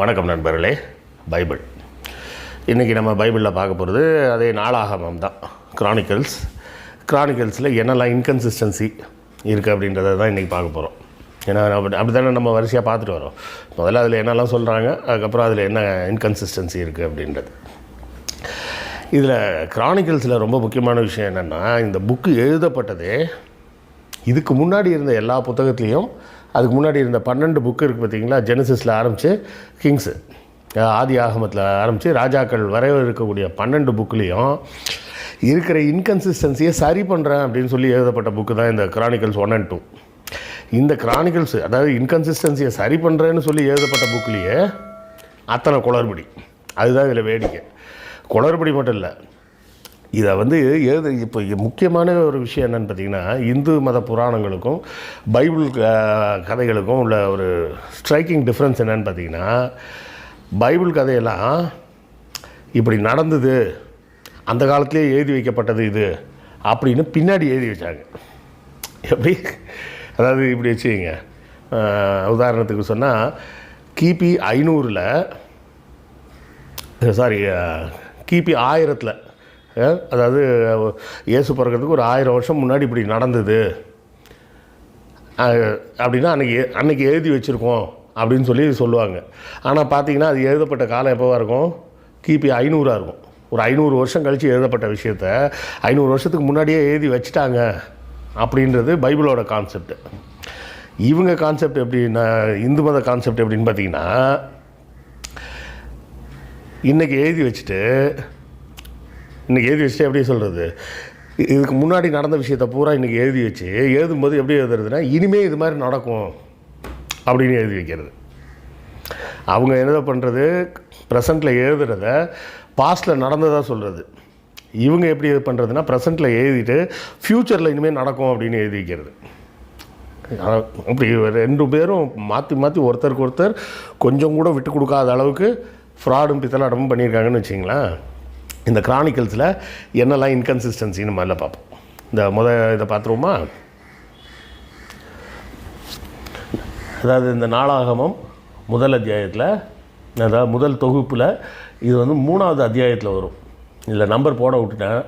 வணக்கம் நண்பர்களே பைபிள். இன்றைக்கி நம்ம பைபிளில் பார்க்க போகிறது அதே நாளாகமம் தான் கிரானிக்கல்ஸ் கிரானிக்கல்ஸில் என்னெல்லாம் இன்கன்சிஸ்டன்சி இருக்குது அப்படின்றத தான் இன்றைக்கி பார்க்க போகிறோம் ஏன்னா அப்படி அப்படி தானே நம்ம வரிசையாக பார்த்துட்டு வரோம். முதல்ல அதில் என்னெல்லாம் சொல்கிறாங்க அதுக்கப்புறம் அதில் என்ன இன்கன்சிஸ்டன்சி இருக்குது அப்படின்றது. இதில் கிரானிக்கல்ஸில் ரொம்ப முக்கியமான விஷயம் என்னென்னா இந்த புக்கு எழுதப்பட்டதே இதுக்கு முன்னாடி இருந்த எல்லா புத்தகத்துலேயும் அதுக்கு முன்னாடி இருந்த பன்னெண்டு புக்கு இருக்குது பார்த்தீங்களா? ஜெனசிஸில் ஆரம்பித்து கிங்ஸு ஆதி ஆகமத்தில் ஆரம்பித்து ராஜாக்கள் வரை இருக்கக்கூடிய பன்னெண்டு புக்லேயும் இருக்கிற இன்கன்சிஸ்டன்சியை சரி பண்ணுறேன் அப்படின்னு சொல்லி எழுதப்பட்ட புக்கு தான் இந்த கிரானிக்கல்ஸ் ஒன் அண்ட் டூ இந்த கிரானிக்கல்ஸ் அதாவது இன்கன்சிஸ்டன்சியை சரி பண்ணுறேன்னு சொல்லி எழுதப்பட்ட புக்லேயே அத்தனை குளறுபடி. அதுதான் இதில் வேடிக்கை. குளறுபடி மட்டும் இல்லை. இதை வந்து எழுத இப்போ முக்கியமான ஒரு விஷயம் என்னென்னு பார்த்தீங்கன்னா இந்து மத புராணங்களுக்கும் பைபிள் கதைகளுக்கும் உள்ள ஒரு ஸ்ட்ரைக்கிங் டிஃப்ரென்ஸ் என்னன்னு பார்த்தீங்கன்னா பைபிள் கதையெல்லாம் இப்படி நடந்தது அந்த காலத்திலே எழுதி வைக்கப்பட்டது இது அப்படின்னு பின்னாடி எழுதி வச்சாங்க. எப்படி? அதாவது இப்படி வச்சுக்கோங்க. உதாரணத்துக்கு சொன்னால் கிபி ஐநூறில் சாரி கிபி ஆயிரத்தில் அதாவது இயேசு பிறக்கிறதுக்கு ஒரு ஆயிரம் வருஷம் முன்னாடி இப்படி நடந்தது. அப்படின்னா அன்றைக்கி அன்றைக்கி எழுதி வச்சுருக்கோம் அப்படின்னு சொல்லி சொல்லுவாங்க. ஆனால் பார்த்தீங்கன்னா அது எழுதப்பட்ட காலம் எப்போவா இருக்கும்? கிபி ஐநூறாக இருக்கும். ஒரு ஐநூறு வருஷம் கழித்து எழுதப்பட்ட விஷயத்த ஐநூறு வருஷத்துக்கு முன்னாடியே எழுதி வச்சுட்டாங்க அப்படின்றது பைபிளோட கான்செப்ட். இவங்க கான்செப்ட் எப்படின்னா இந்து மத கான்செப்ட் எப்படின்னு பார்த்தீங்கன்னா இன்றைக்கி எழுதி வச்சுட்டு இன்றைக்கி எழுதி வச்சுட்டு எப்படி சொல்கிறது இதுக்கு முன்னாடி நடந்த விஷயத்த பூரா இன்றைக்கி எழுதி வச்சு எழுதும்போது எப்படி எழுதுறதுன்னா இனிமேல் இது மாதிரி நடக்கும் அப்படின்னு எழுதி வைக்கிறது. அவங்க என்ன பண்ணுறது ப்ரெசண்ட்டில் எழுதுறத பாஸ்ட்டில் நடந்ததாக சொல்கிறது இவங்க எப்படி இது பண்ணுறதுன்னா ப்ரெசண்ட்டில் எழுதிட்டு ஃப்யூச்சரில் இனிமேல் நடக்கும் அப்படின்னு எழுதி வைக்கிறது. அப்படி ரெண்டு பேரும் மாற்றி மாற்றி ஒருத்தருக்கு ஒருத்தர் கொஞ்சம் கூட விட்டு கொடுக்காத அளவுக்கு ஃப்ராடும் பித்தலாட்டமும் பண்ணியிருக்காங்கன்னு வச்சிங்களேன். இந்த கிரானிக்கல்ஸில் என்னெல்லாம் இன்கன்சிஸ்டன்சின்னு மாதிரிலாம் பார்ப்போம். இந்த முத இதை பார்த்துருவோமா? அதாவது இந்த நாளாகமம் முதல் அத்தியாயத்தில் அதாவது முதல் தொகுப்பில் இது வந்து மூணாவது அத்தியாயத்தில் வரும். இதில் நம்பர் போட விட்டுட்டேன்.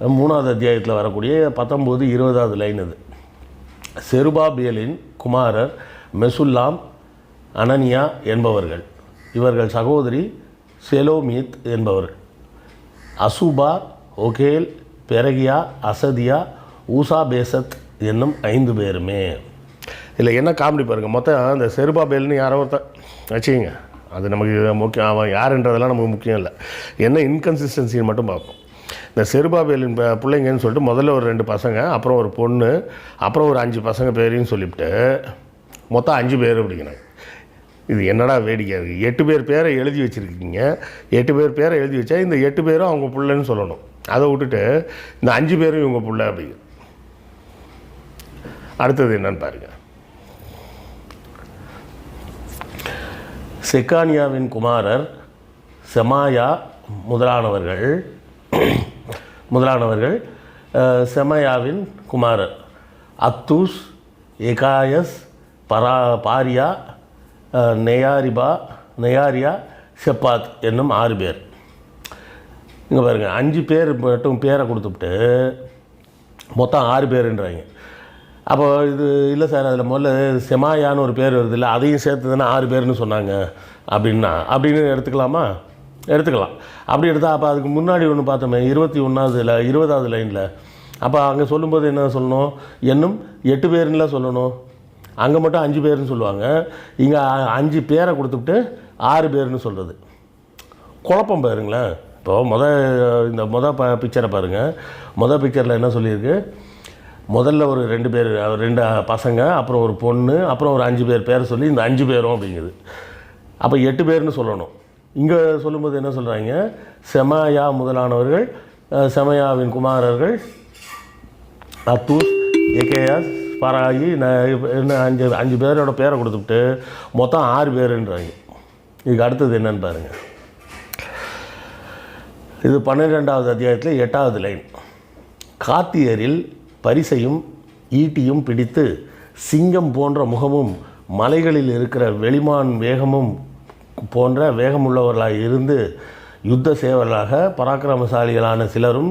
மூணாவது அத்தியாயத்தில் வரக்கூடிய பத்தொம்போது இருபதாவது லைன் அது செருபாபியலின் குமாரர் மெசுல்லாம் அனனியா என்பவர்கள். இவர்கள் சகோதரி செலோமீத் என்பவர்கள். அசுபா ஒகேல் பெரகியா அசதியா ஊசா பேசத் என்னும் ஐந்து பேருமே. இல்லை என்ன காமெடி பாருங்கள் மொத்தம் அந்த செருபாபேல்னு யாரோ ஒருத்தன் வச்சுக்கோங்க. அது நமக்கு முக்கியம். அவன் யாருன்றதெல்லாம் நமக்கு முக்கியம் இல்லை. என்ன இன்கன்சிஸ்டன்சின்னு மட்டும் பார்ப்போம். இந்த செருபாபேலின் பிள்ளைங்கன்னு சொல்லிட்டு முதல்ல ஒரு ரெண்டு பசங்க அப்புறம் ஒரு பொண்ணு அப்புறம் ஒரு அஞ்சு பசங்க பேரையும் சொல்லிவிட்டு மொத்தம் அஞ்சு பேர் அப்படிங்கிறாங்க இது என்னடா வேடிக்கை? இருக்குது எட்டு பேர் பேரை எழுதி வச்சுருக்கீங்க. எட்டு பேர் பேரை எழுதி வச்சா இந்த எட்டு பேரும் அவங்க பிள்ளைன்னு சொல்லணும். அதை விட்டுட்டு இந்த அஞ்சு பேரும் இவங்க பிள்ளை அப்படிங்க. அடுத்தது என்னன்னு பாருங்கள் செக்கானியாவின் குமாரர் செமாயா முதலானவர்கள். முதலானவர்கள் செமயாவின் செமாயாவின் குமாரர். அத்தூஸ் எகாயஸ் பரா பாரியா நெயாரிபா நெயாரியா செப்பாத் என்னும் ஆறு பேர். இங்கே பாருங்கள் அஞ்சு பேர் மட்டும் பேரை கொடுத்துட்டு மொத்தம் ஆறு பேருன்றாங்க. அப்போ இது இல்லை சார் அதில் முதல்ல செமாயான்னு ஒரு பேர் வருது இல்லை அதையும் சேர்த்து தானே ஆறு பேர்னு சொன்னாங்க அப்படின்னா அப்படின்னு எடுத்துக்கலாமா? எடுத்துக்கலாம். அப்படி எடுத்தால் அப்போ அதுக்கு முன்னாடி ஒன்று பார்த்தோமே இருபத்தி ஒன்றாவதுல இருபதாவது லைனில். அப்போ அங்கே சொல்லும்போது என்ன சொல்லணும்? என்னும் எட்டு பேருன்னுலாம் சொல்லணும். அங்கே மட்டும் அஞ்சு பேர்னு சொல்லுவாங்க. இங்கே அஞ்சு பேரை கொடுத்துட்டு ஆறு பேர்னு சொல்கிறது குழப்பம் பாருங்களேன். இப்போ மொதல் இந்த முத ப பிக்சரை பாருங்கள் மொதல் பிக்சரில் என்ன சொல்லியிருக்கு? முதல்ல ஒரு ரெண்டு பேர் ரெண்டு பசங்க அப்புறம் ஒரு பொண்ணு அப்புறம் ஒரு அஞ்சு பேர் பேரை சொல்லி இந்த அஞ்சு பேரும் அப்படிங்குது. அப்போ எட்டு பேர்னு சொல்லணும். இங்கே சொல்லும்போது என்ன சொல்கிறாங்க செமாயா முதலானவர்கள் செமயாவின் குமாரர்கள் அத்தூஸ் ஏகேயாஸ் பராயி என்ன அஞ்சு அஞ்சு பேரோட பேரை கொடுத்துட்டு மொத்தம் ஆறு பேருன்றாங்க. இதுக்கு அடுத்தது என்னன்னு பாருங்கள் இது பன்னிரெண்டாவது அத்தியாயத்தில் எட்டாவது லைன். காத்தியரில் பரிசையும் ஈட்டியும் பிடித்து சிங்கம் போன்ற முகமும் மலைகளில் இருக்கிற வெளிமான் வேகமும் போன்ற வேகமுள்ளவர்களாக இருந்து யுத்த சேவர்களாக பராக்கிரமசாலிகளான சிலரும்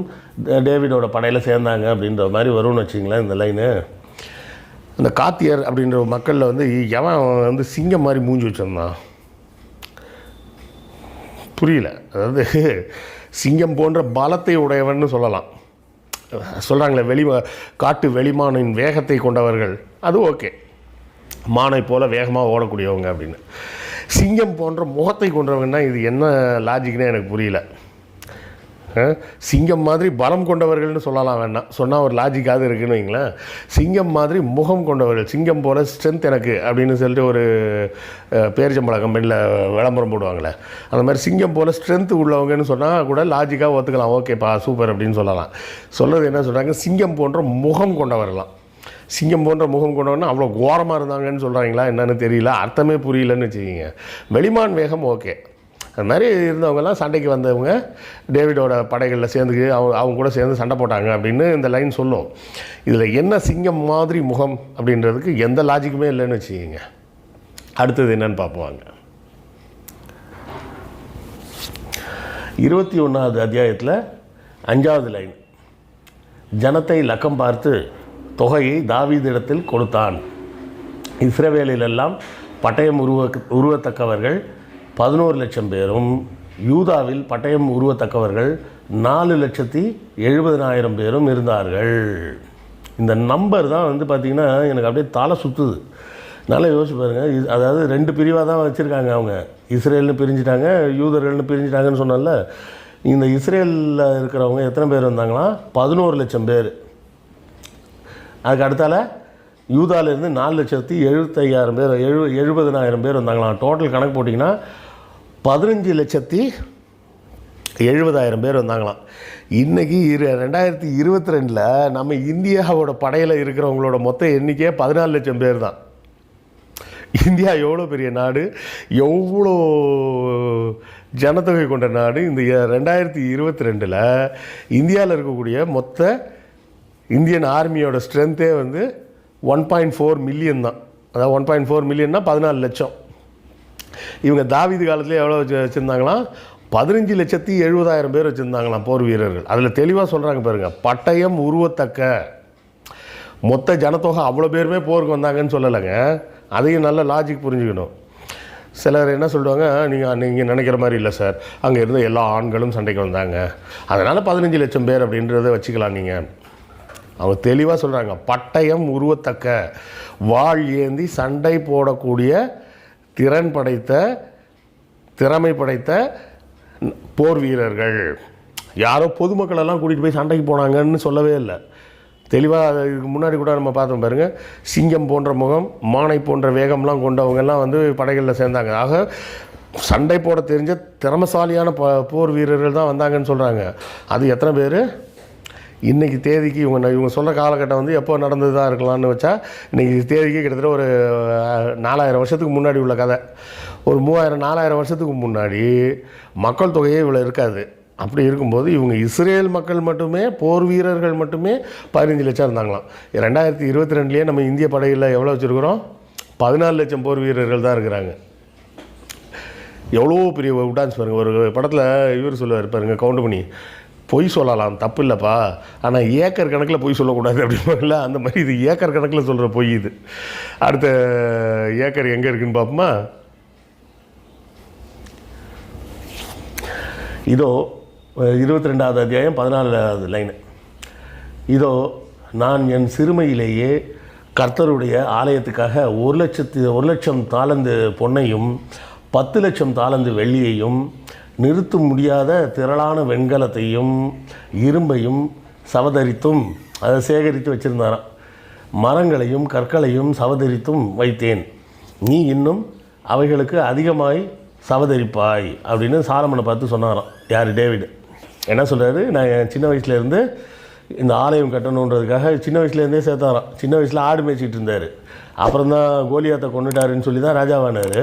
டேவிடோட படையில் சேர்ந்தாங்க அப்படின்ற மாதிரி வரும்னு வச்சிங்களேன் இந்த லைனு. அந்த காத்தியர் அப்படின்ற மக்களில் வந்து எவன் வந்து சிங்கம் மாதிரி மூஞ்சி வச்சிருந்தான் புரியல. அதாவது சிங்கம் போன்ற பலத்தை உடையவன்னு சொல்லலாம். சொல்கிறாங்களே வெளி காட்டு வெளிமானின் வேகத்தை கொண்டவர்கள். அது ஓகே. மானை போல் வேகமாக ஓடக்கூடியவங்க அப்படின்னு. சிங்கம் போன்ற முகத்தை கொண்டவங்கன்னா இது என்ன லாஜிக்னே எனக்கு புரியல. சிங்கம் மாதிரி பலம் கொண்டவர்கள்னு சொல்லலாம் வேண்டாம் சொன்னால் ஒரு லாஜிக்காவது இருக்குன்னு வைங்களேன். சிங்கம் மாதிரி முகம் கொண்டவர்கள் சிங்கம் போல் ஸ்ட்ரென்த் எனக்கு அப்படின்னு சொல்லிட்டு ஒரு அஹ், கம்பெனியில் விளம்பரம் போடுவாங்களே. அந்த மாதிரி சிங்கம் போல் ஸ்ட்ரென்த் உள்ளவங்கன்னு சொன்னால் கூட லாஜிக்காக ஒத்துக்கலாம். ஓகேப்பா சூப்பர் அப்படின்னு சொல்லலாம். சொல்கிறது என்ன சொல்கிறாங்க சிங்கம் போன்ற முகம் கொண்டவர்களாம் சிங்கம் போன்ற முகம் கொண்டவனா அவ்வளோ கோரமாக இருந்தாங்கன்னு சொல்கிறாங்களா என்னன்னு தெரியல. அர்த்தமே புரியலன்னு வச்சுக்கிங்க. வெளிமான் வேகம் ஓகே அது மாதிரி இருந்தவங்கெல்லாம் சண்டைக்கு வந்தவங்க டேவிடோட படைகளில் சேர்ந்து அவங்க அவங்க கூட சேர்ந்து சண்டை போட்டாங்க அப்படின்னு இந்த லைன் சொல்லும். இதில் என்ன சிங்கம் மாதிரி முகம் அப்படின்றதுக்கு எந்த லாஜிக்குமே இல்லைன்னு வச்சுக்கிங்க. அடுத்தது என்னன்னு பார்ப்போம் இருபத்தி ஒன்றாவது அத்தியாயத்தில் அஞ்சாவது லைன். ஜனத்தை லக்கம் பார்த்து தொகையை தாவீதிடத்தில் கொடுத்தான். இஸ்ரவேலிலெல்லாம் பட்டயம் உருவ உருவத்தக்கவர்கள் பதினோரு லட்சம் பேரும் யூதாவில் பட்டயம் உருவத்தக்கவர்கள் நாலு லட்சத்தி எழுபதனாயிரம் பேரும் இருந்தார்கள். இந்த நம்பர் தான் வந்து பார்த்திங்கன்னா எனக்கு அப்படியே தலை சுற்றுது நல்லா யோசிச்சு பாருங்கள் இது அதாவது ரெண்டு பிரிவாக தான் வச்சுருக்காங்க அவங்க. இஸ்ரேல்னு பிரிஞ்சிட்டாங்க யூதர்கள்னு பிரிஞ்சிட்டாங்கன்னு சொன்னால இந்த இஸ்ரேலில் இருக்கிறவங்க எத்தனை பேர் வந்தாங்களா பதினோரு லட்சம் பேர். அதுக்கு அடுத்தால யூதாலேருந்து நாலு லட்சத்தி எழுபத்தையாயிரம் பேர் எழு எழுபதனாயிரம் பேர் வந்தாங்களாம் டோட்டல் கணக்கு போட்டிங்கன்னா பதினஞ்சு லட்சத்தி எழுபதாயிரம் பேர் வந்தாங்களாம். இன்றைக்கி இரு ரெண்டாயிரத்தி இருபத்தி ரெண்டில் நம்ம இந்தியாவோட படையில் இருக்கிறவங்களோட மொத்த எண்ணிக்கையே பதினாலு லட்சம் பேர் தான். இந்தியா எவ்வளோ பெரிய நாடு? எவ்வளோ ஜனத்தொகை கொண்ட நாடு? இந்த ரெண்டாயிரத்தி இருபத்தி ரெண்டில் இந்தியாவில் இருக்கக்கூடிய மொத்த இந்தியன் ஆர்மியோட ஸ்ட்ரென்த்தே வந்து ஒன் பாயிண்ட் ஃபோர் மில்லியன் தான். அதாவது ஒன் பாயிண்ட் ஃபோர் மில்லியன்னா பதினாலு லட்சம். இவங்க தாவீது காலத்தில் எவ்வளோ வச்சு வச்சுருந்தாங்களாம் பதினஞ்சு லட்சத்தி எழுபதாயிரம் பேர் வச்சுருந்தாங்களாம் போர் வீரர்கள். அதில் தெளிவாக சொல்கிறாங்க பாருங்கள் பட்டயம் உருவத்தக்க. மொத்த ஜனத்தொகை அவ்வளோ பேருமே போருக்கு வந்தாங்கன்னு சொல்லலைங்க. அதையும் நல்ல லாஜிக் புரிஞ்சுக்கணும். சிலர் என்ன சொல்லுவாங்க நீங்கள் நீங்கள் நினைக்கிற மாதிரி இல்லை சார். அங்கே இருந்த எல்லா ஆண்களும் சண்டைக்கு வந்தாங்க. அதனால் பதினஞ்சு லட்சம் பேர் அப்படின்றத வச்சுக்கலாம் நீங்கள் அவங்க தெளிவாக சொல்கிறாங்க பட்டயம் உருவத்தக்க. வாழ் ஏந்தி சண்டை போடக்கூடிய திறன் படைத்த திறமை படைத்த போர் வீரர்கள். யாரோ பொதுமக்களெல்லாம் கூட்டிகிட்டு போய் சண்டைக்கு போனாங்கன்னு சொல்லவே இல்லை. தெளிவாக இதுக்கு முன்னாடி கூட நம்ம பார்த்தோம் பாருங்க. சிங்கம் போன்ற முகம் மானை போன்ற வேகம்லாம் கொண்டவங்கெல்லாம் வந்து படைகளில் சேர்ந்தாங்க. ஆக சண்டை போட தெரிஞ்ச திறமசாலியான ப போர் வீரர்கள் தான் வந்தாங்கன்னு சொல்கிறாங்க அது எத்தனை பேர்? இன்றைக்கி தேதிக்கு இவங்க இவங்க சொல்கிற காலகட்டம் வந்து எப்போ நடந்தது தான் இருக்கலாம்னு வச்சா இன்றைக்கி தேதிக்கு கிட்டத்தட்ட ஒரு நாலாயிரம் வருஷத்துக்கு முன்னாடி உள்ள கதை. ஒரு மூவாயிரம் நாலாயிரம் வருஷத்துக்கு முன்னாடி மக்கள் தொகையே இவ்வளோ இருக்காது. அப்படி இருக்கும்போது இவங்க இஸ்ரேல் மக்கள் மட்டுமே போர் வீரர்கள் மட்டுமே பதினஞ்சு லட்சம் இருந்தாங்களாம். ரெண்டாயிரத்தி இருபத்தி ரெண்டுலேயே நம்ம இந்திய படையில் எவ்வளோ வச்சுருக்குறோம்? பதினாலு லட்சம் போர் வீரர்கள் தான் இருக்கிறாங்க. எவ்வளோ பெரிய உடான்ஸ் பாருங்கள் ஒரு படத்தில் இவர் சொல்லுவார் பாருங்க கவுண்ட் பண்ணி பொய் சொல்லலாம் தப்பு இல்லைப்பா ஆனால் ஏக்கர் கணக்கில் பொய் சொல்லக்கூடாது அப்படிம்பாங்கல்ல அந்த மாதிரி இது ஏக்கர் கணக்கில் சொல்கிற பொய் இது. அடுத்த ஏக்கர் எங்கே இருக்குன்னு பார்ப்போமா இதோ இருபத்தி ரெண்டாவது அத்தியாயம் பதினாலாவது லைன் இதோ நான் என் சிறுமையிலேயே கர்த்தருடைய ஆலயத்துக்காக ஒரு லட்சத்து ஒரு லட்சம் தாளந்து பொன்னையும் பத்து லட்சம் தாளந்து வெள்ளியையும் நிறுத்த முடியாத திரளான வெண்கலத்தையும் இரும்பையும் சவதரித்தும் அதை சேகரித்து வச்சிருந்தாராம். மரங்களையும் கற்களையும் சவதரித்தும் வைத்தேன். நீ இன்னும் அவைகளுக்கு அதிகமாய் சவதரிப்பாய் அப்படின்னு சாலமனை பார்த்து சொன்னாராம். யார்? டேவிடு. என்ன சொல்கிறாரு நான் என் சின்ன வயசுலேருந்து இந்த ஆலயம் கட்டணுன்றதுக்காக சின்ன வயசுலேருந்தே சேர்த்தாராம். சின்ன வயசில் ஆடு மேய்ச்சிட்டு இருந்தார். அப்புறம் தான் கோலியாத்தை கொண்டுட்டாருன்னு சொல்லி தான் ராஜாவானார்.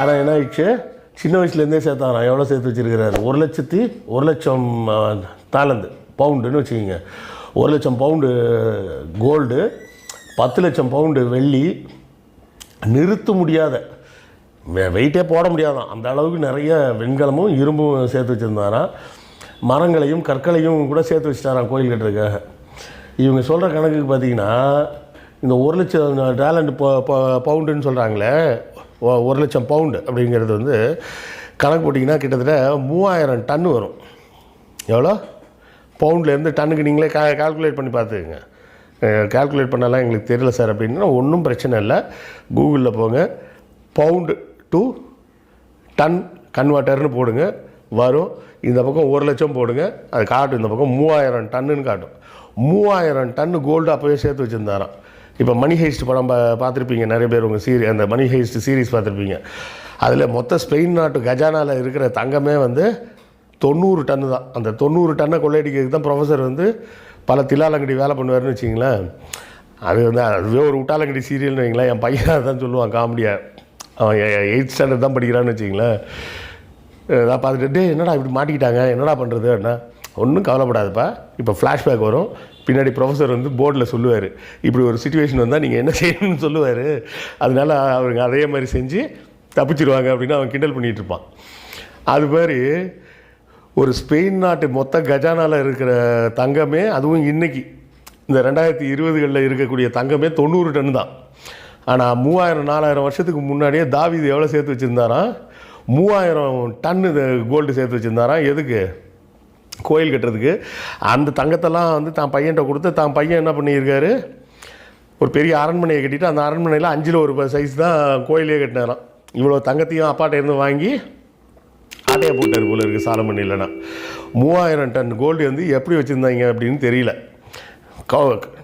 ஆனால் என்ன ஆயிடுச்சு? சின்ன வயசுலேருந்தே சேர்த்தாராம் எவ்வளோ சேர்த்து வச்சுருக்கிறாரு? ஒரு லட்சத்தி ஒரு லட்சம் அஹ், தாளந்து பவுண்டுன்னு வச்சுக்கோங்க. ஒரு லட்சம் பவுண்டு கோல்டு பத்து லட்சம் பவுண்டு வெள்ளி நிறுத்த முடியாத வெயிட்டே போட முடியாதான். அந்த அளவுக்கு நிறைய வெண்கலமும் இரும்பும் சேர்த்து வச்சுருந்தாராம் மரங்களையும் கற்களையும் கூட சேர்த்து வச்சுட்டாராம் கோயில் கட்டுறதுக்காக? இவங்க சொல்கிற கணக்குக்கு பார்த்தீங்கன்னா இந்த ஒரு லட்சம் டேலண்ட் பவுண்டுன்னு சொல்கிறாங்களே ஒரு லட்சம் பவுண்டு அப்படிங்கிறது வந்து கணக்கு போட்டிங்கன்னா கிட்டத்தட்ட மூவாயிரம் டன்னு வரும். எவ்வளோ? பவுண்ட்லேருந்து டன்னுக்கு நீங்களே கா கால்குலேட் பண்ணி பார்த்துக்குங்க. கால்குலேட் பண்ணலாம் எங்களுக்கு தெரியல சார் அப்படின்னா ஒன்றும் பிரச்சனை இல்லை. கூகுளில் போங்க. பவுண்டு டு டன் கன்வெர்ட்டர்னு போடுங்க. வரும். இந்த பக்கம் ஒரு லட்சம் போடுங்க. அது காட்டும். இந்த பக்கம் மூவாயிரம் டன்னுன்னு காட்டும். மூவாயிரம் டன்னு கோல்டு அப்போவே சேர்த்து வச்சுருந்தாராம். இப்போ மணி ஹெய்ஸ்ட் படம் பா பார்த்துருப்பீங்க. நிறைய பேர் உங்கள் சீரி அந்த மணி ஹெய்ஸ்ட் சீரிஸ் பார்த்துருப்பீங்க. அதில் மொத்த ஸ்பெயின் நாட்டு கஜானாவில் இருக்கிற தங்கமே வந்து தொண்ணூறு டன்னு தான். அந்த தொண்ணூறு டன்னை கொள்ளையடிக்கிறதுக்கு தான் ப்ரொஃபஸர் வந்து பல தில்லாலங்கடி வேலை பண்ணுவார்னு வச்சிங்களேன் அது வந்து அதுவே ஒரு விட்டாலங்கடி சீரியல்னு வைங்களேன். என் பையன் அதான் சொல்லுவான் காமெடியாக அவன் எயிட் ஸ்டாண்டர்ட் தான் படிக்கிறான்னு வச்சிங்களேன் நான் பார்த்துட்டு என்னடா இப்படி மாட்டிக்கிட்டாங்க? என்னடா பண்ணுறது அப்படின்னா ஒன்றும் கவலைப்படாதுப்பா. இப்போ ஃப்ளாஷ்பேக் வரும். பின்னாடி ப்ரொஃபஸர் வந்து போர்டில் சொல்லுவார். இப்படி ஒரு சுச்சுவேஷன் வந்தால் நீங்கள் என்ன செய்யணும்னு சொல்லுவார். அதனால் அவருங்க அதே மாதிரி செஞ்சு தப்பிச்சிருவாங்க அப்படின்னு அவன் கிண்டல் பண்ணிகிட்டு இருப்பான். அது மாதிரி ஒரு ஸ்பெயின் நாட்டு மொத்த கஜானாவில் இருக்கிற தங்கமே அதுவும் இன்றைக்கி இந்த ரெண்டாயிரத்தி இருபதுகளில் இருக்கக்கூடிய தங்கமே தொண்ணூறு டன் தான். ஆனால் மூவாயிரம் நாலாயிரம் வருஷத்துக்கு முன்னாடியே தாவிது எவ்வளோ சேர்த்து வச்சுருந்தாராம்? மூவாயிரம் டன்னு கோல்டு சேர்த்து வச்சுருந்தாராம். எதுக்கு? கோயில் கட்டுறதுக்கு. அந்த தங்கத்தெல்லாம் வந்து தான் பையன்கிட்ட கொடுத்து தான் பையன் என்ன பண்ணியிருக்காரு? ஒரு பெரிய அரண்மனையை கட்டிட்டு அந்த அரண்மனையில் அஞ்சில் ஒரு சைஸ் தான் கோயிலே கட்டினாராம். இவ்வளோ தங்கத்தையும் அப்பாட்ட இருந்து வாங்கி ஆட்டையை போட்டார் போல இருக்குது சாலமன் இல்லைன்னா. மூவாயிரம் டன் கோல்டு வந்து எப்படி வச்சுருந்தாங்க அப்படின்னு தெரியல.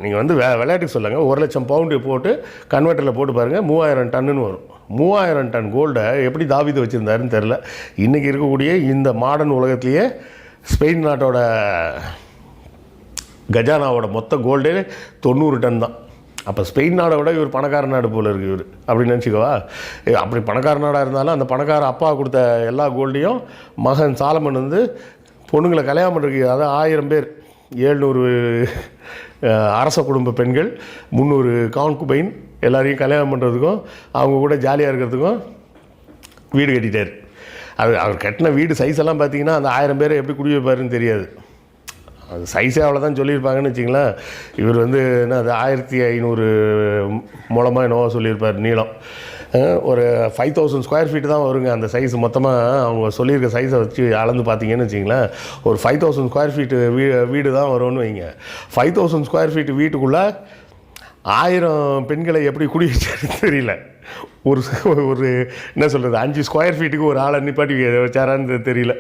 நீங்கள் வந்து வே விளையாட்டுக்கு சொல்லுங்கள் ஒரு லட்சம் பவுண்டு போட்டு கன்வெர்ட்டரில் போட்டு பாருங்கள் மூவாயிரம் டன்னுன்னு வரும். மூவாயிரம் டன் கோல்டை எப்படி தாவிது வச்சுருந்தாருன்னு தெரில இன்றைக்கி இருக்கக்கூடிய இந்த மாடர்ன் உலகத்திலேயே ஸ்பெயின் நாட்டோட கஜானாவோட மொத்த கோல்டே தொண்ணூறு டன் தான். அப்போ ஸ்பெயின் நாடை விட இவர் பணக்கார நாடு போல் இருக்கு இவர். அப்படின்னு நினச்சிக்கவா? அப்படி பணக்கார நாடாக இருந்தாலும் அந்த பணக்கார அப்பா கொடுத்த எல்லா கோல்டையும் மகன் சாலமன் வந்து பொண்ணுங்களை கல்யாணம் பண்ணுறதுக்கு அதாவது ஆயிரம் பேர் ஏழ்நூறு அரச குடும்ப பெண்கள் முந்நூறு கான்குபைன் எல்லாரையும் கல்யாணம் பண்ணுறதுக்கும் அவங்க கூட ஜாலியாக இருக்கிறதுக்கும் வீடு கட்டிட்டார். அது அவர் கட்டின வீடு சைஸ் எல்லாம் பார்த்தீங்கன்னா அந்த ஆயிரம் பேர் எப்படி குடி வைப்பாருன்னு தெரியாது. அது சைஸே அவ்வளோதான் சொல்லியிருப்பாங்கன்னு வச்சிங்களேன் இவர் வந்து என்ன அது ஆயிரத்தி ஐநூறு மூலமாக என்னவோ சொல்லியிருப்பார் நீளம். ஒரு ஃபைவ் தௌசண்ட் ஸ்கொயர் ஃபீட் தான் வருங்க அந்த சைஸ் மொத்தமாக அவங்க சொல்லியிருக்க சைஸை வச்சு அளந்து பார்த்தீங்கன்னு வச்சிங்களேன் ஒரு ஃபைவ் தௌசண்ட் ஸ்கொயர் ஃபீட்டு வீ வீடு தான் வரும்னு வைங்க. ஃபைவ் தௌசண்ட் ஸ்கொயர் ஃபீட் வீட்டுக்குள்ளே ஆயிரம் பெண்களை எப்படி குடியிருச்சாருன்னு தெரியல. ஒரு ஒரு என்ன சொல்கிறது அஞ்சு ஸ்கொயர் ஃபீட்டுக்கு ஒரு ஆளை நிப்பாட்டி வச்சாரான்னு தெரியல.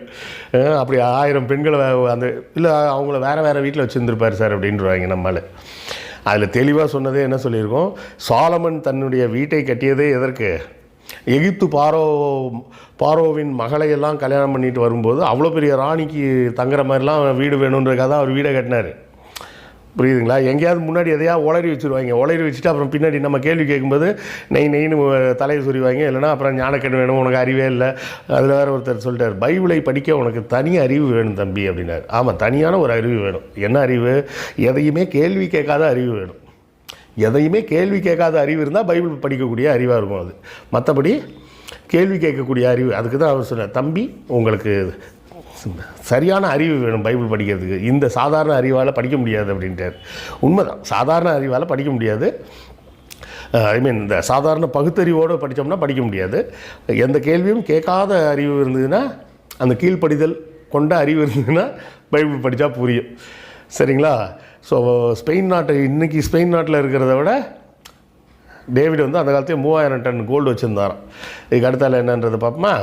அப்படி ஆயிரம் பெண்களை அந்த இல்லை அவங்கள வேறு வேறு வீட்டில் வச்சுருந்துருப்பார் சார் அப்படின்றவாங்க நம்மளால் அதில் தெளிவாக சொன்னதே என்ன சொல்லியிருக்கோம்? சாலமன் தன்னுடைய வீட்டை கட்டியதே எதற்கு? எகிப்து பாரோ பாரோவின் மகளையெல்லாம் கல்யாணம் பண்ணிட்டு வரும்போது அவ்வளோ பெரிய ராணிக்கு தங்குற மாதிரிலாம் வீடு வேணுன்றதுக்காக தான் அவர் வீடை கட்டினார். புரியுதுங்களா? எங்கேயாவது முன்னாடி எதையா உளறி வச்சுருவாங்க. உளறி வச்சுட்டு அப்புறம் பின்னாடி நம்ம கேள்வி கேட்கும்போது நெய் நெய்னு தலையை சொறிவாங்க இல்லைன்னா அப்புறம் ஞானக்கண் வேணும் உனக்கு அறிவே இல்லை. அதில் வேறு ஒருத்தர் சொல்லிட்டார் பைபிளை படிக்க உனக்கு தனி அறிவு வேணும் தம்பி. அப்படின்னார். ஆமாம் தனியான ஒரு அறிவு வேணும். என்ன அறிவு? எதையுமே கேள்வி கேட்காத அறிவு வேணும். எதையுமே கேள்வி கேட்காத அறிவு இருந்தால் பைபிள் படிக்கக்கூடிய அறிவாக இருக்கும் அது. மற்றபடி கேள்வி கேட்கக்கூடிய அறிவு அதுக்கு தான் அவர் சொன்னார் தம்பி உங்களுக்கு சரியான அறிவு வேணும் பைபிள் படிக்கிறதுக்கு. இந்த சாதாரண அறிவால் படிக்க முடியாது அப்படின்ட்டார். உண்மைதான். சாதாரண அறிவால் படிக்க முடியாது. ஐ மீன் இந்த சாதாரண பகுத்தறிவோடு படித்தோம்னா படிக்க முடியாது. எந்த கேள்வியும் கேட்காத அறிவு இருந்ததுன்னா அந்த கீழ்ப்படிதல் கொண்ட அறிவு இருந்ததுன்னா பைபிள் படித்தா புரியும். சரிங்களா? ஸோ ஸ்பெயின் நாட்டு இன்றைக்கி ஸ்பெயின் நாட்டில் இருக்கிறத விட டேவிட் வந்து அந்த காலத்தையும் மூவாயிரம் டன் கோல்டு வச்சுருந்தாராம். இதுக்கு அடுத்தால என்னன்றது பார்ப்போமா?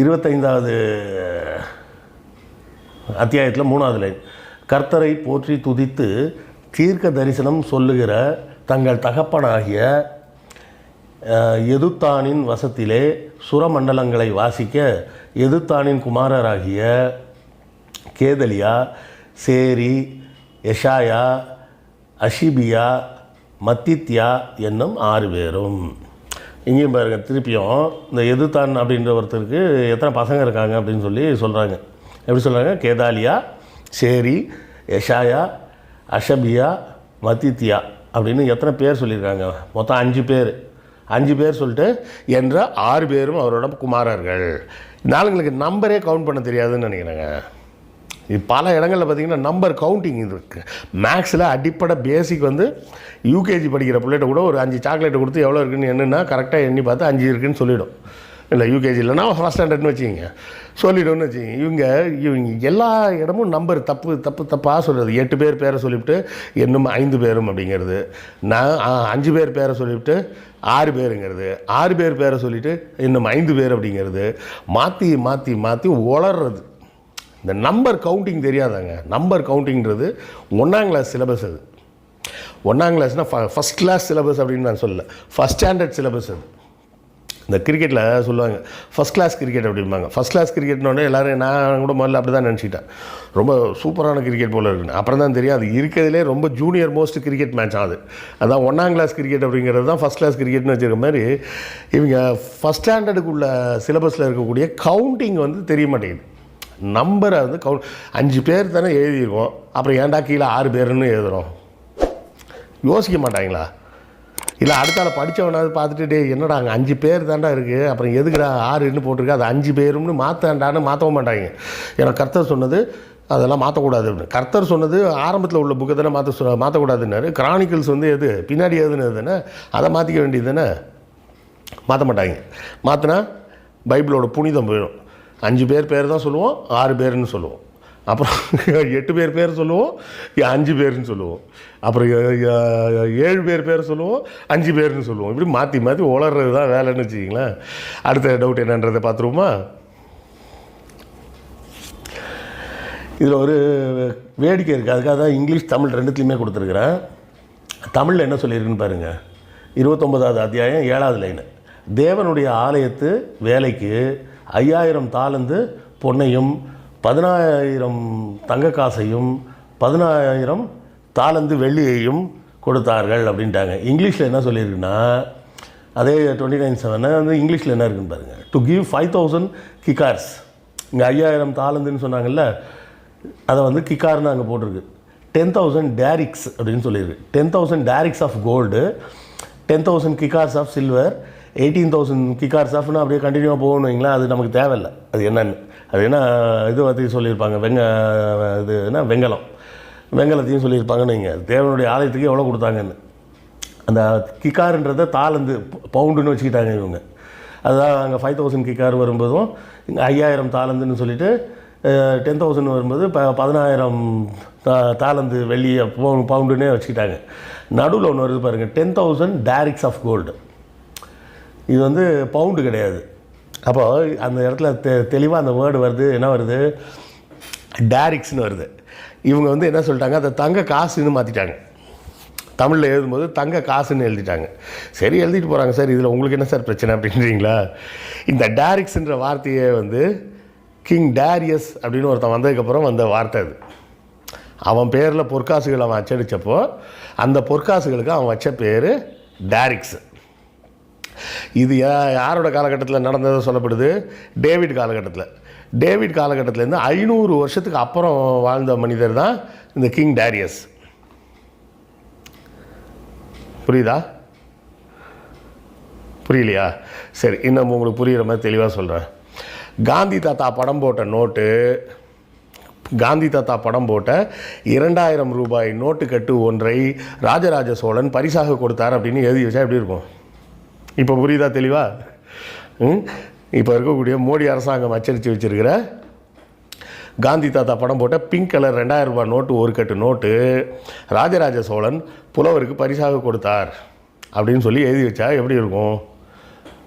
இருபத்தைந்தாவது அத்தியாயத்தில் மூணாவது லைன். கர்த்தரை போற்றி துதித்து தீர்க்க தரிசனம் சொல்லுகிற தங்கள் தகப்பனாகிய எதுத்தானின் வசத்திலே சுரமண்டலங்களை வாசிக்க எதுத்தானின் குமாரராகிய கேதலியா சேரி எஷாயா அஷிபியா மத்தித்யா என்னும் ஆறு பேரும். இங்கேயும் பாருங்கள் திருப்பியும் இந்த எதுதான் அப்படின்ற ஒருத்தருக்கு எத்தனை பசங்க இருக்காங்க அப்படின்னு சொல்லி சொல்கிறாங்க எப்படி சொல்கிறாங்க கேதாலியா சேரி யஷாயா அஷபியா மத்தித்யா அப்படின்னு எத்தனை பேர் சொல்லியிருக்காங்க? மொத்தம் அஞ்சு பேர். அஞ்சு பேர் சொல்லிட்டு என்ற ஆறு பேரும் அவரோட குமாரர்கள். நாளுங்களுக்கு நம்பரே கவுண்ட் பண்ண தெரியாதுன்னு நினைக்கிறேங்க. பல இடங்களில் பார்த்தீங்கன்னா நம்பர் கவுண்டிங் இருக்குது மேக்ஸில் அடிப்படை பேசிக் வந்து யூகேஜி படிக்கிற பிள்ளைகிட்ட கூட ஒரு அஞ்சு சாக்லேட் கொடுத்து எவ்வளோ இருக்குன்னு என்னென்னா கரெக்டாக எண்ணி பார்த்து அஞ்சு இருக்குன்னு சொல்லிவிடும் இல்லை யூகேஜி இல்லைனா ஃபஸ்ட் ஸ்டாண்டர்ட்னு வச்சுக்கிங்க. சொல்லிவிடும்னு வச்சுக்கிங்க. இவங்க இவங்க எல்லா இடமும் நம்பர் தப்பு தப்பு தப்பாக சொல்கிறது எட்டு பேர் பேரை சொல்லிவிட்டு இன்னும் ஐந்து பேரும் அப்படிங்கிறது. நான் அஞ்சு பேர் பேரை சொல்லிவிட்டு ஆறு பேருங்கிறது. ஆறு பேர் பேரை சொல்லிவிட்டு இன்னும் ஐந்து பேர் அப்படிங்கிறது. மாற்றி மாற்றி மாற்றி உளறது இந்த நம்பர் கவுண்டிங் தெரியாதாங்க. நம்பர் கவுண்டிங்கிறது ஒன்றாம் கிளாஸ் சிலபஸ் அது. ஒன்றாம் கிளாஸ்னால் ஃபஸ்ட் கிளாஸ் சிலபஸ் அப்படின்னு நான் சொல்லலை. ஃபஸ்ட் ஸ்டாண்டர்ட் சிலபஸ் அது. இந்த கிரிக்கெட்டில் சொல்லுவாங்க ஃபஸ்ட் கிளாஸ் கிரிக்கெட் அப்படிம்பாங்க. ஃபஸ்ட் கிளாஸ் கிரிக்கெட்னோடனே எல்லோரும் நான் கூட முதல்ல அப்படி தான் நினச்சிட்டேன் ரொம்ப சூப்பரான கிரிக்கெட் போல இருக்குன்னு. அப்புறம் தான் தெரியும் அது இருக்கிறதுலே ரொம்ப ஜூனியர் மோஸ்ட் கிரிக்கெட் மேட்ச் ஆகுது அதான் ஒன்றாம் கிளாஸ் கிரிக்கெட் அப்படிங்கிறது தான் ஃபஸ்ட் கிளாஸ் கிரிக்கெட்னு வச்சுருக்க மாதிரி இவங்க ஃபஸ்ட் ஸ்டாண்டர்டுக்குள்ள சிலபஸில் இருக்கக்கூடிய கவுண்டிங் வந்து தெரிய மாட்டேங்குது. நம்பரை வந்து கவுண்ட் அஞ்சு பேர் தானே எழுதியிருக்கோம். அப்புறம் ஏன்டா கீழே ஆறு பேருன்னு எழுதுகிறோம் யோசிக்க மாட்டாங்களா? இல்லை அடுத்தால படித்தவனாவது பார்த்துட்டு டேய் என்னடா அங்கே அஞ்சு பேர் தாண்டா இருக்குது அப்புறம் எதுக்குடா ஆறுன்னு போட்டிருக்கு. அது அஞ்சு பேரும்னு மாற்றாண்டான்னு மாற்றவும் மாட்டாங்க. ஏன்னா கர்த்தர் சொன்னது அதெல்லாம் மாற்றக்கூடாது அப்படின்னு. கர்த்தர் சொன்னது ஆரம்பத்தில் உள்ள புக்கை தானே மாற்ற சொ மாற்றக்கூடாதுன்னாரு கிரானிக்கல்ஸ் வந்து எது? பின்னாடி எதுன்னு தானே? அதை மாற்றிக்க வேண்டியது தானே? மாற்ற மாட்டாங்க. மாற்றினா பைபிளோட புனிதம் போயிடும். அஞ்சு பேர் பேர் தான் சொல்லுவோம் ஆறு பேர்னு சொல்லுவோம். அப்புறம் எட்டு பேர் பேர் சொல்லுவோம் அஞ்சு பேர்னு சொல்லுவோம். அப்புறம் ஏழு பேர் பேர் சொல்லுவோம் அஞ்சு பேர்னு சொல்லுவோம். இப்படி மாற்றி மாற்றி உளறது தான் வேலைன்னு வச்சுக்கிங்களேன். அடுத்த டவுட் என்னன்றதை பார்த்துருவோமா? இதில் ஒரு வேடிக்கை இருக்குது அதுக்காக தான் இங்கிலீஷ் தமிழ் ரெண்டுத்துலையுமே கொடுத்துருக்குறேன். தமிழில் என்ன சொல்லியிருக்குன்னு பாருங்கள் இருபத்தொம்பதாவது அத்தியாயம் ஏழாவது லைனு தேவனுடைய ஆலயத்து வேலைக்கு ஐயாயிரம் தாளந்து பொன்னையும் பதினாயிரம் தங்க காசையும் பதினாயிரம் தாளந்து வெள்ளியையும் கொடுத்தார்கள் அப்படின்ட்டாங்க. இங்கிலீஷில் என்ன சொல்லியிருக்குன்னா அதே டுவெண்ட்டி நைன் செவன் வந்து இங்கிலீஷில் என்ன இருக்குன்னு பாருங்கள் to give five thousand kikkars இங்கே ஐயாயிரம் தாளந்துன்னு சொன்னாங்கல்ல அதை வந்து கிக்கார்னு அங்கே போட்டிருக்கு. டென் தௌசண்ட் டேரிக்ஸ் அப்படின்னு சொல்லியிருக்கு. Ten thousand darics of gold ten thousand kikkars of silver eighteen thousand kikkar ஆஃப்னு அப்படியே கண்டினியூவாக போகணும் வைங்களேன் அது நமக்கு தேவையில்லை. அது என்னென்னு. அது என்ன இது பற்றி சொல்லியிருப்பாங்க. வெங்க இது என்ன வெங்கலம். வெங்கலத்தையும் சொல்லியிருப்பாங்கன்னு வைங்க. தேவனுடைய ஆலயத்துக்கு எவ்வளோ கொடுத்தாங்கன்னு. அந்த கிக்காருன்றதை தாளந்து பவுண்டுன்னு வச்சுக்கிட்டாங்க இவங்க. அதுதான் அங்கே ஃபைவ் தௌசண்ட் கிக்கார் வரும்போதும் இங்கே ஐயாயிரம் தாளந்துன்னு சொல்லிட்டு டென் தௌசண்ட் வரும்போது ப பதினாயிரம் தா தாளந்து வெள்ளியை பவுண்டுன்னே வச்சுக்கிட்டாங்க. நடுவில் ஒன்று வருது பாருங்கள் ten thousand darics of gold இது வந்து பவுண்டு கிடையாது. அப்போது அந்த இடத்துல தெ தெளிவாக அந்த வேர்டு வருது என்ன வருது? டேரிக்ஸ்னு வருது. இவங்க வந்து என்ன சொல்லிட்டாங்க? அதை தங்க காசுன்னு மாற்றிட்டாங்க தமிழில் எழுதும்போது தங்க காசுன்னு எழுதிட்டாங்க. சரி எழுதிட்டு போகிறாங்க சார் இதில் உங்களுக்கு என்ன சார் பிரச்சனை அப்படின்றீங்களா? இந்த டேரிக்ஸ்ன்ற வார்த்தையே வந்து கிங் டேரியஸ் அப்படின்னு ஒருத்தன் வந்ததுக்கப்புறம் வந்த வார்த்தை அது. அவன் பேரில் பொற்காசுகள் அவன் அச்சடித்தப்போ அந்த பொற்காசுகளுக்கு அவன் வச்ச பேர் டேரிக்ஸ் இது யாரோட காலகட்டத்தில் நடந்தது சொல்லப்படுது? டேவிட் காலகட்டத்தில். டேவிட் காலகட்டத்திலேருந்து ஐநூறு வருஷத்துக்கு அப்புறம் வாழ்ந்த மனிதர் தான் இந்த கிங் டேரியஸ். புரியுதா? புரியலையா? சரி இன்னும் உங்களுக்கு புரிகிற மாதிரி தெளிவாக சொல்கிறேன் காந்தி தாத்தா படம் போட்ட நோட்டு காந்தி தாத்தா படம் போட்ட இரண்டாயிரம் ரூபாய் நோட்டு கட்டு ஒன்றை ராஜராஜ சோழன் பரிசாக கொடுத்தார் அப்படின்னு எழுதி வச்சா எப்படி இருக்கும்? இப்போ புரியுதா தெளிவா? ம்? இப்போ இருக்கக்கூடிய மோடி அரசாங்கம் அச்சடித்து வச்சுருக்கிற காந்தி தாத்தா படம் போட்ட பிங்க் கலர் ரெண்டாயிரம் ரூபாய் நோட்டு ஒரு கட்டு நோட்டு ராஜராஜ சோழன் புலவருக்கு பரிசாக கொடுத்தார் அப்படின்னு சொல்லி எழுதி வச்சா எப்படி இருக்கும்?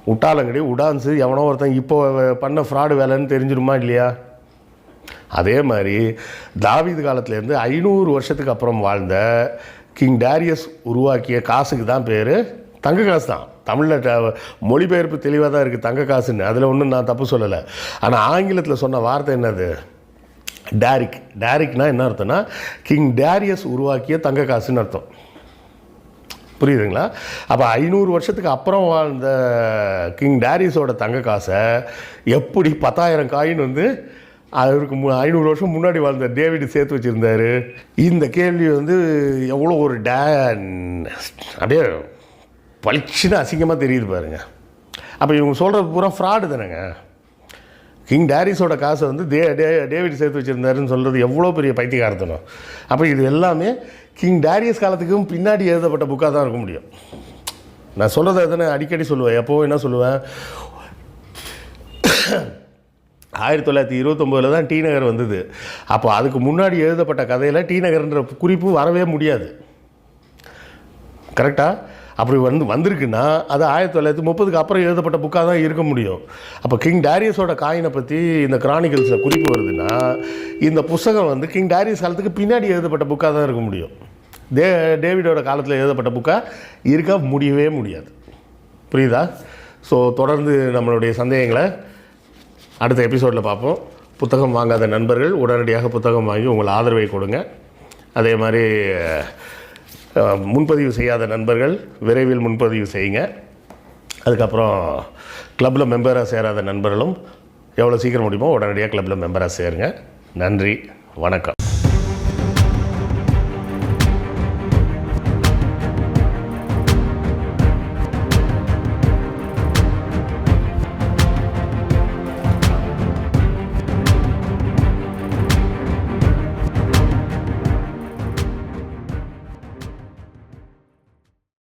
உட்டாலங்கடி உடான்ஸு எவனோ ஒருத்தன் இப்போ பண்ண ஃப்ராடு வேலைன்னு தெரிஞ்சிருமா இல்லையா? அதே மாதிரி தாவீது காலத்துலேருந்து ஐநூறு வருஷத்துக்கு அப்புறம் வாழ்ந்த கிங் டேரியஸ் உருவாக்கிய காசுக்கு தான் பேர் தங்க காசு தான். தமிழில் ட- மொழிபெயர்ப்பு தெளிவாக தான் இருக்குது தங்க காசுன்னு. அதில் ஒன்றும் நான் தப்பு சொல்லலை. ஆனால் ஆங்கிலத்தில் சொன்ன வார்த்தை என்னது? டேரிக். டேரிக்னா என்ன அர்த்தம்னா கிங் டேரியஸ் உருவாக்கிய தங்க காசுன்னு அர்த்தம். புரியுதுங்களா? அப்போ ஐநூறு வருஷத்துக்கு அப்புறம் வாழ்ந்த கிங் டேரிஸோட தங்க காசை எப்படி பத்தாயிரம் காயின் வந்து அவருக்கு மு ஐநூறு வருஷம் முன்னாடி வாழ்ந்த டேவிட் சேர்த்து வச்சுருந்தாரு. இந்த கேள்வி வந்து எவ்வளோ ஒரு டே அப்படியே பளிச்சுன்னு அசிங்கமாக தெரியுது பாருங்க. அப்போ இவங்க சொல்கிறது பூரா ஃப்ராடு தானேங்க. கிங் டேரிஸோட காசை வந்து டே டே டேவிட் சேர்த்து வச்சுருந்தாருன்னு சொல்கிறது எவ்வளோ பெரிய பைத்தியகாரத்தனம். அப்போ இது எல்லாமே கிங் டேரியஸ் காலத்துக்கும் பின்னாடி எழுதப்பட்ட புக்காக தான் இருக்க முடியும். நான் சொல்கிறத தானே அடிக்கடி சொல்லுவேன். எப்போவும் என்ன சொல்லுவேன்? ஆயிரத்தி தொள்ளாயிரத்தி இருபத்தொம்போதில் தான் டி நகர் வந்தது. அப்போ அதுக்கு முன்னாடி எழுதப்பட்ட கதையில் டி நகர்ன்ற குறிப்பு வரவே முடியாது. கரெக்டாக அப்படி வந்து வந்திருக்குன்னா அது ஆயிரத்தி தொள்ளாயிரத்தி முப்பதுக்கு அப்புறம் எழுதப்பட்ட புக்காக தான் இருக்க முடியும். அப்போ கிங் டேரியஸோட காயினை பற்றி இந்த கிரானிக்கல்ஸில் குறிப்பு வருதுன்னா இந்த புஸ்தகம் வந்து கிங் டேரியஸ் காலத்துக்கு பின்னாடி எழுதப்பட்ட புக்காக தான் இருக்க முடியும். டே டேவிடோட காலத்தில் எழுதப்பட்ட புக்காக இருக்க முடியவே முடியாது. புரியுதா? ஸோ தொடர்ந்து நம்மளுடைய சந்தேகங்களை அடுத்த எபிசோடில் பார்ப்போம். புத்தகம் வாங்காத நண்பர்கள் உடனடியாக புத்தகம் வாங்கி உங்கள் ஆதரவை கொடுங்க. அதே மாதிரி முன்பதிவு செய்யாத நண்பர்கள் விரைவில் முன்பதிவு செய்யுங்க. அதுக்கப்புறம் கிளப்பில் மெம்பராக சேராத நண்பர்களும் எவ்வளோ சீக்கிரம் முடியுமோ உடனடியாக கிளப்பில் மெம்பராக சேருங்க. நன்றி வணக்கம்.